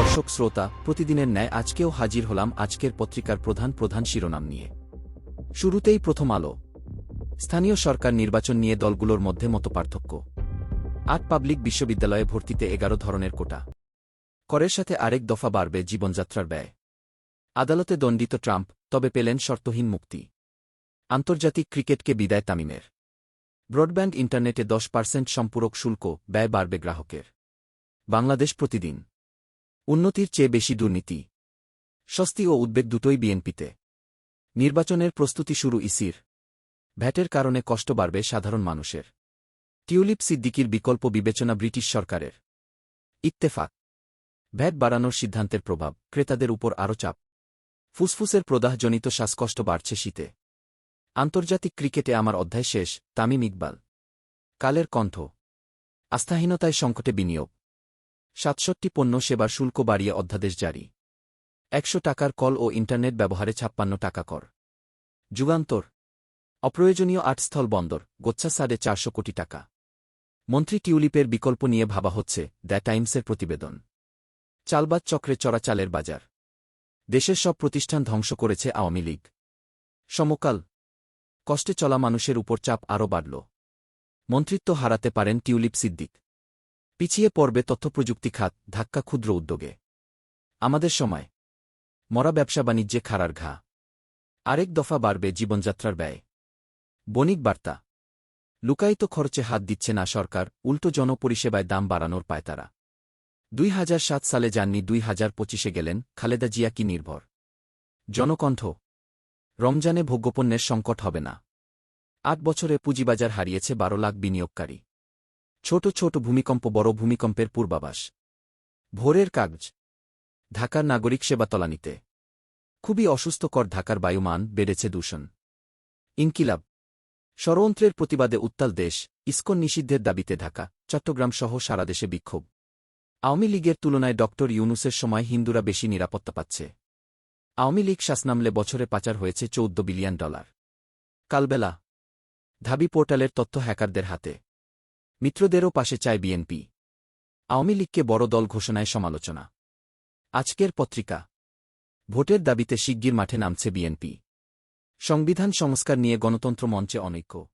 দর্শক শ্রোতা, প্রতিদিনের ন্যায় আজকেও হাজির হলাম আজকের পত্রিকার প্রধান প্রধান শিরোনাম নিয়ে। শুরুতেই প্রথম আলো। স্থানীয় সরকার নির্বাচন নিয়ে দলগুলোর মধ্যে মতপার্থক্য। আট পাবলিক বিশ্ববিদ্যালয়ে ভর্তিতে এগারো ধরনের কোটা। করের সাথে আরেক দফা বাড়বে জীবনযাত্রার ব্যয়। আদালতে দণ্ডিত ট্রাম্প, তবে পেলেন শর্তহীন মুক্তি। আন্তর্জাতিক ক্রিকেটকে বিদায় তামিমের। ব্রডব্যান্ড ইন্টারনেটে দশ পার্সেন্ট সম্পূরক শুল্ক, ব্যয় বাড়বে গ্রাহকের। বাংলাদেশ প্রতিদিন। উন্নতির চেয়ে বেশি দুর্নীতি। স্বস্তি ও উদ্বেগ দুটোই বিএনপিতে। নির্বাচনের প্রস্তুতি শুরু ইসির। ভ্যাটের কারণে কষ্ট বাড়বে সাধারণ মানুষের। টিউলিপ সিদ্দিকির বিকল্প বিবেচনা ব্রিটিশ সরকারের। ইত্তেফাক। ভ্যাট বাড়ানোর সিদ্ধান্তের প্রভাব, ক্রেতাদের উপর আরও চাপ। ফুসফুসের প্রদাহজনিত শ্বাসকষ্ট বাড়ছে শীতে। আন্তর্জাতিক ক্রিকেটে আমার অধ্যায় শেষ, তামিম ইকবাল। কালের কণ্ঠ। আস্থাহীনতায় সংকটে বিনিয়োগ। সাতষট্টি পণ্য সেবার শুল্ক বাড়িয়ে অধ্যাদেশ জারি। একশো টাকার কল ও ইন্টারনেট ব্যবহারে ছাপ্পান্ন টাকা কর। যুগান্তর। অপ্রয়োজনীয় আটস্থল বন্দর গোচ্ছা সাড়ে চারশো কোটি টাকা। মন্ত্রী টিউলিপের বিকল্প নিয়ে ভাবা হচ্ছে দ্য টাইমসের প্রতিবেদন। চালবাদ চক্রে চড়া চালের বাজার। দেশের সব প্রতিষ্ঠান ধ্বংস করেছে আওয়ামী লীগ। সমকাল। কষ্টে চলা মানুষের উপর চাপ আরও বাড়ল। মন্ত্রিত্ব হারাতে পারেন টিউলিপ সিদ্দিক। পিছিয়ে পড়বে তথ্যপ্রযুক্তি খাত, ধাক্কা ক্ষুদ্র উদ্যোগে। আমাদের সময়। মরা ব্যবসা বাণিজ্যে খাড়ার ঘা। আরেক দফা বাড়বে জীবনযাত্রার ব্যয়। বণিক বার্তা। লুকায়িত খরচে হাত দিচ্ছে না সরকার, উল্টো জনপরিষেবায় দাম বাড়ানোর পায় তারা দুই হাজার সাত সালে যাননি দুই হাজার পঁচিশে গেলেন, খালেদা জিয়া কি নির্ভর? জনকণ্ঠ। রমজানে ভোগ্যপণ্যের সংকট হবে না। আট বছরে পুঁজিবাজার হারিয়েছে বারো লাখ বিনিয়োগকারী। ছোট ছোট ভূমিকম্প বড় ভূমিকম্পের পূর্বাবাস ভোরের কাগজ। ঢাকার নাগরিক সেবা তলানিতে। খুবই অসুস্থকর ঢাকার বায়ুমান বেড়েছে দূষণ। ইনকিলাব। ষড়যন্ত্রের প্রতিবাদে উত্তাল দেশ, ইস্কন নিষিদ্ধের দাবিতে ঢাকা, চট্টগ্রাম সহ সারা দেশে বিক্ষোভ। আওয়ামী লীগের তুলনায় ডক্টর ইউনুসের সময় হিন্দুরা বেশি নিরাপত্তা পাচ্ছে। আওয়ামী লীগ শাসনামলে বছরে পাচার হয়েছে চৌদ্দ বিলিয়ন ডলার। কালবেলা। ধাবি পোর্টালের তথ্য হ্যাকারদের হাতে। মিত্রদেরও পাশে চায় বিএনপি। আওয়ামী লীগকে বড় দল ঘোষণায় সমালোচনা। আজকের পত্রিকা। ভোটের দাবিতে শিগগির মাঠে নামছে বিএনপি। সংবিধান সংস্কার নিয়ে গণতন্ত্র মঞ্চে অনৈক্য।